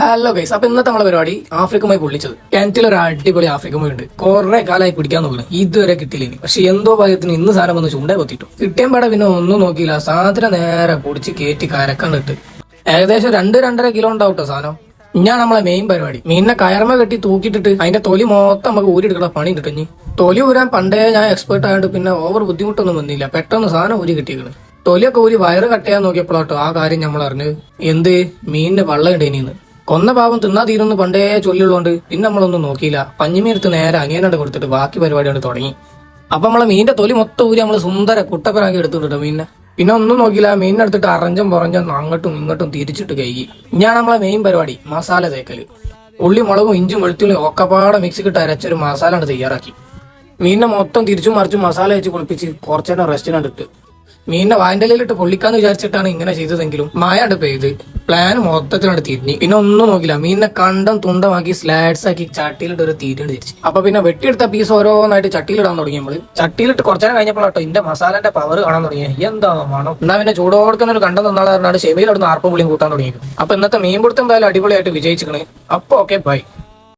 Hello guys അപ്പൊ ഇന്നത്തെ നമ്മളെ പരിപാടി ആഫ്രിക്കമായി പൊള്ളിച്ചത്. കിണറ്റിൽ ഒരു അടിപൊളി ആഫ്രിക്കമായി ഉണ്ട്. കുറെ കാലമായി പിടിക്കാൻ നോക്കണം ഇതുവരെ കിട്ടിയില്ല പക്ഷെ എന്തോ ഭാഗ്യത്തിന് ഇന്ന് സാധനം വന്ന് ചൂണ്ടേ കൊത്തിട്ടു കിട്ടിയാൻ പാടെ പിന്നെ ഒന്നും നോക്കിയില്ല. സാധനം നേരെ പൊടിച്ച് കയറ്റി കരക്കണ്ടിട്ട് ഏകദേശം രണ്ട് രണ്ടര കിലോ ഉണ്ടാവും കേട്ടോ സാധനം. ഞാൻ നമ്മളെ മെയിൻ പരിപാടി. മീനിനെ കയർമ കെട്ടി തൂക്കിയിട്ടിട്ട് അതിന്റെ തൊലി മൊത്തം നമുക്ക് ഊരിയെടുക്കണം പണി കിട്ടുഞ്ഞി തൊലി ഊരാൻ പണ്ടേ ഞാൻ എക്സ്പേർട്ട് ആയതുകൊണ്ട് പിന്നെ ഓവർ ബുദ്ധിമുട്ടൊന്നും വന്നില്ല. പെട്ടെന്ന് സാധനം ഊരി കിട്ടിയിരുന്നു തൊലിയൊക്കെ ഊരി വയറ് കട്ട് ചെയ്യാൻ നോക്കിയപ്പോഴാട്ടോ ആ കാര്യം നമ്മൾ അറിഞ്ഞ് എന്ത്? മീനിന്റെ വള്ളം ഇടേനിന്ന്. കൊന്ന പാവം തിന്നാ തീരുന്നു പണ്ടേ ചൊല്ലുള്ളതുകൊണ്ട് പിന്നെ നമ്മളൊന്നും നോക്കിയില്ല. പഞ്ഞിമീർത്ത് നേരെ അനിയനോട് കൊടുത്തിട്ട് ബാക്കി പരിപാടി പരിപാടിയാണ് തുടങ്ങി. അപ്പൊ നമ്മളെ മീന്റെ തൊലി മൊത്തം ഊരി നമ്മൾ സുന്ദര കുട്ടപ്പനാക്കി എടുത്തിട്ടുണ്ട് മീനെ പിന്നെ ഒന്നും നോക്കിയില്ല. മീനെടുത്തിട്ട് അറഞ്ചും പുറഞ്ചും അങ്ങോട്ടും ഇങ്ങോട്ടും തിരിച്ചിട്ട് കഴുകി. ഞാൻ നമ്മളെ മെയിൻ പരിപാടി. മസാല തേക്കൽ. ഉള്ളി മുളകും ഇഞ്ചും വെളുത്തുള്ളിയും ഒക്കെപ്പാടെ മിക്സിക്കിട്ട് അരച്ചൊരു മസാല തയ്യാറാക്കി. മീനിനെ മൊത്തം തിരിച്ചും മറിച്ചും മസാല വെച്ച് കുളിപ്പിച്ച് കുറച്ചേരം റെസ്റ്റിനാണ് ഇട്ട്. മീനിനെ വാൻഡലിലിട്ട് പൊള്ളിക്കാന്ന് വിചാരിച്ചിട്ടാണ് ഇങ്ങനെ ചെയ്തതെങ്കിലും മായാണ്ട് പെയ്ത്. പ്ലാൻ മൊത്തത്തിലാണ് തിരിഞ്ഞ്. പിന്നെ ഒന്നും നോക്കില്ല. മീനിനെ കണ്ടം തുണ്ടമാക്കി സ്ലാഡ്സ് ആക്കി ചട്ടിയിലിട്ട് ഒരു തീറ്റണ്ട് തിരിച്ചു. അപ്പൊ പിന്നെ വെട്ടിയെടുത്ത പീസ് ഓരോന്നായിട്ട് ചട്ടിയിലിടാൻ തുടങ്ങി നമ്മൾ. ചട്ടിയിലിട്ട് കുറച്ചേരം കഴിഞ്ഞപ്പോഴാട്ടോ ഇന്റെ മസാലന്റെ പവർ കാണാൻ തുടങ്ങി. എന്താ മണം? എന്നാ പിന്നെ ചൂടോടുക്കുന്ന ഒരു കണ്ടം തന്നാളെ പറഞ്ഞാണ് ഷെമിയിൽ അവിടുന്ന് ആർപ്പം പുളിയും കൂട്ടാൻ തുടങ്ങി അപ്പൊ ഇന്നത്തെ മീൻ പിടുത്തം എന്തായാലും അടിപൊളിയായിട്ട് വിജയിച്ചിക്കണേ അപ്പൊ ഓക്കെ ബൈ